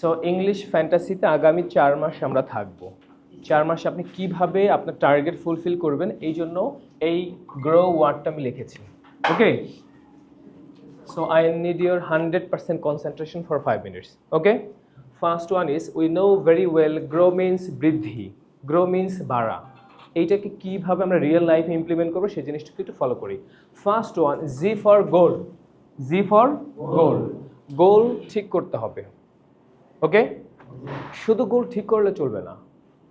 So English ফ্যান্টাসিতে আগামী চার মাস আমরা থাকব। চার মাসে আপনি কীভাবে আপনার টার্গেট ফুলফিল করবেন, এই জন্য এই গ্রো ওয়ার্ডটা আমি লিখেছি। Okay So, I need your 100% concentration for 5 minutes. Okay? First one is, we know very well grow means বৃদ্ধি গ্রো means বাড়া। এইটাকে কীভাবে আমরা রিয়েল লাইফে ইমপ্লিমেন্ট করব, সেই জিনিসটাকে একটু ফলো করি। First one G for goal G for goal goal ঠিক করতে হবে। ওকে শুধু গোল ঠিক করলে চলবে না।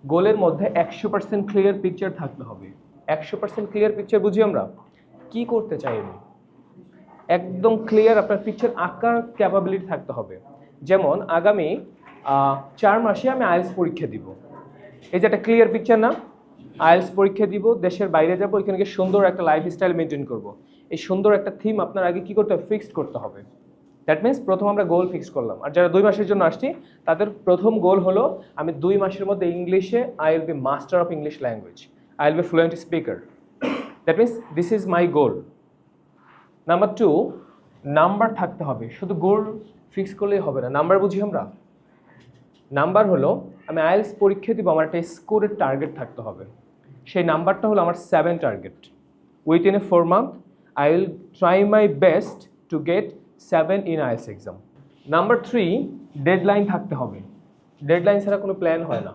গোলের মধ্যে একশো পার্সেন্ট ক্লিয়ার পিকচার থাকতে হবে। একশো পার্সেন্ট ক্লিয়ার পিকচার বুঝি আমরা? কি করতে চাই আমি? একদম ক্লিয়ার আপনার পিকচার আঁকার ক্যাপাবিলিটি থাকতে হবে। যেমন আগামী চার মাসে আমি আইএলস পরীক্ষা দিব। এই যে একটা ক্লিয়ার পিকচার না? আইএলস পরীক্ষা দিব, দেশের বাইরে যাব গিয়ে সুন্দর একটা লাইফস্টাইল মেনটেন করব। এই সুন্দর একটা থিম আপনার আগে কি করতে হবে? ফিক্সড করতে হবে। দ্যাট মিনস প্রথম আমরা গোল ফিক্স করলাম। আর যারা দুই মাসের জন্য আসছি, তাদের প্রথম গোল হলো, আমি দুই মাসের মধ্যে ইংলিশে I will be master of English language I will be fluent speaker that means this is my goal number two number থাকতে হবে। শুধু গোল ফিক্স করলেই হবে না। নাম্বার বুঝি আমরা? নাম্বার হলো, আমি আইএলস পরীক্ষা দিব, আমার একটা স্কোরের টার্গেট থাকতে হবে। সেই নাম্বারটা হলো আমার seven target with in a four month I will try my best to get seven in IELTS exam number three deadline থাকতে হবে। ডেডলাইন ছাড়া কোনো প্ল্যান হয় না।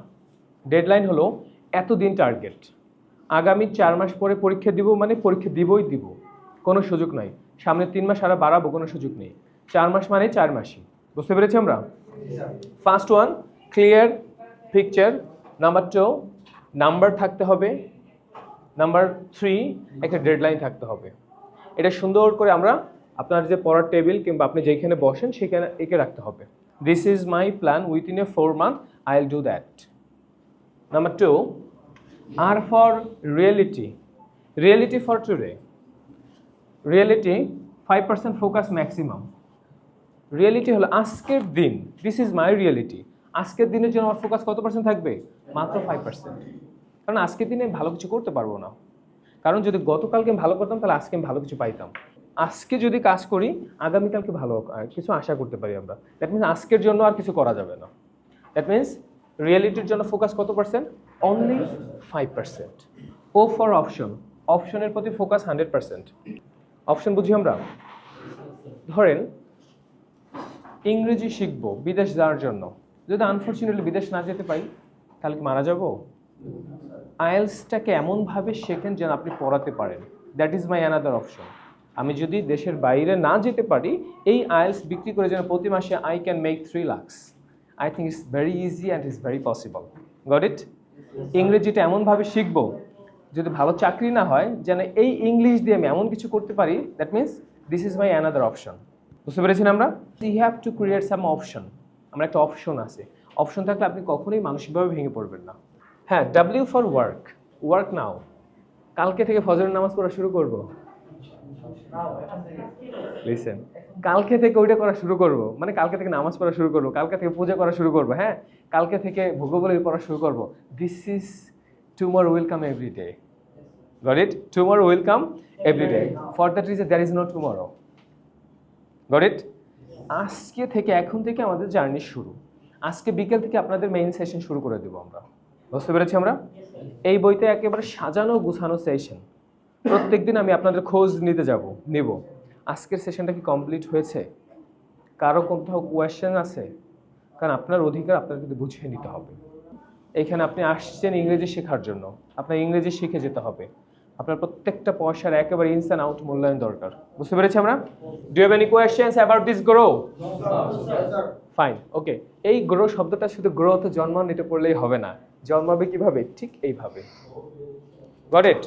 ডেডলাইন হলো এতদিন টার্গেট আগামী চার মাস পরে পরীক্ষা দিব মানে পরীক্ষা দিবই দিব। কোনো সুযোগ নাই। সামনে তিন মাস আরও বাড়াবো, কোনো সুযোগ নেই। চার মাস মানে চার মাসই। বুঝতে পেরেছি আমরা? First one clear picture number two number থাকতে হবে। নাম্বার থ্রি একটা ডেডলাইন থাকতে হবে। এটা সুন্দর করে আমরা আপনার যে পড়ার টেবিল কিংবা আপনি যেখানে বসেন সেখানে এঁকে রাখতে হবে। This is my plan within a four month I will do that number two R for reality reality for today reality five percent focus maximum reality হলো আজকের দিন। দিস ইজ মাই রিয়েলিটি আজকের দিনের জন্য আমার ফোকাস কত percent থাকবে? মাত্র ফাইভ পার্সেন্ট কারণ আজকের দিনে ভালো কিছু করতে পারব না। কারণ যদি গতকালকে ভালো করতাম, তাহলে আজকে আমি ভালো কিছু পাইতাম। আজকে যদি কাজ করি, আগামীকালকে ভালো কিছু আশা করতে পারি আমরা। দ্যাট মিনস আজকের জন্য আর কিছু করা যাবে না। দ্যাট মিনস রিয়েলিটির জন্য ফোকাস কত percent only five percent O for option অপশনের প্রতি ফোকাস হান্ড্রেড পার্সেন্ট অপশন বুঝি আমরা? ধরেন, ইংরেজি শিখব বিদেশ যাওয়ার জন্য। যদি আনফর্চুনেটলি বিদেশ না যেতে পারি, তাহলে কি মারা যাব? আইএলসটাকে এমনভাবে শেখেন যেন আপনি পড়াতে পারেন। That is my another option আমি যদি দেশের বাইরে না যেতে পারি, এই আইএলস বিক্রি করে যেন প্রতি মাসে I can make three lakhs I think it's very easy and it's very possible got it ইংরেজিটা এমনভাবে শিখব, যদি ভালো চাকরি না হয়, যেন এই ইংলিশ দিয়ে আমি এমন কিছু করতে পারি that means this is my another option বুঝতে পেরেছি না আমরা? You have to create some option আমরা একটা অপশন আছে। অপশন থাকলে আপনি কখনোই মানসিকভাবে ভেঙে পড়বেন না। হ্যাঁ W for work work now কালকে থেকে ফজরের নামাজ পড়া শুরু করব। লিসেন কালকে থেকে ওইটা করা শুরু করব। মানে কালকে থেকে নামাজ পড়া শুরু করব, কালকে থেকে পূজা করা শুরু করব হ্যাঁ? কালকে থেকে ভূগোল পড়া শুরু করব। This is tomorrow will come every day got it tomorrow will come every for that reason there is no tomorrow got it আজকে থেকে, এখন থেকে আমাদের জার্নি শুরু। আজকে বিকেল থেকে আপনাদের মেইন সেশন শুরু করে দেবো আমরা। বুঝতে পেরেছি আমরা? এই বইতে একেবারে সাজানো গুছানো সেশন প্রত্যেকদিন আমি আপনাদের খোঁজ নিতে যাব, নেব। আজকের সেশনটা কি কমপ্লিট হয়েছে? কারও কোথাও কোয়েশ্চেন আছে? কারণ আপনার অধিকার আপনার কিন্তু বুঝিয়ে নিতে হবে। এইখানে আপনি আসছেন ইংরেজি শেখার জন্য। আপনার ইংরেজি শিখে যেতে হবে। আপনার প্রত্যেকটা পয়সার একেবারে ইনস অ্যান্ড আউট মূল্যায়ন দরকার। বুঝতে পেরেছি আমরা? Do have any questions about this grow fine okay এই গ্রো শব্দটা শুধু গ্রোথ জন্ম নিতে পড়লেই হবে না। জন্মাবে কীভাবে? ঠিক এইভাবে। Got it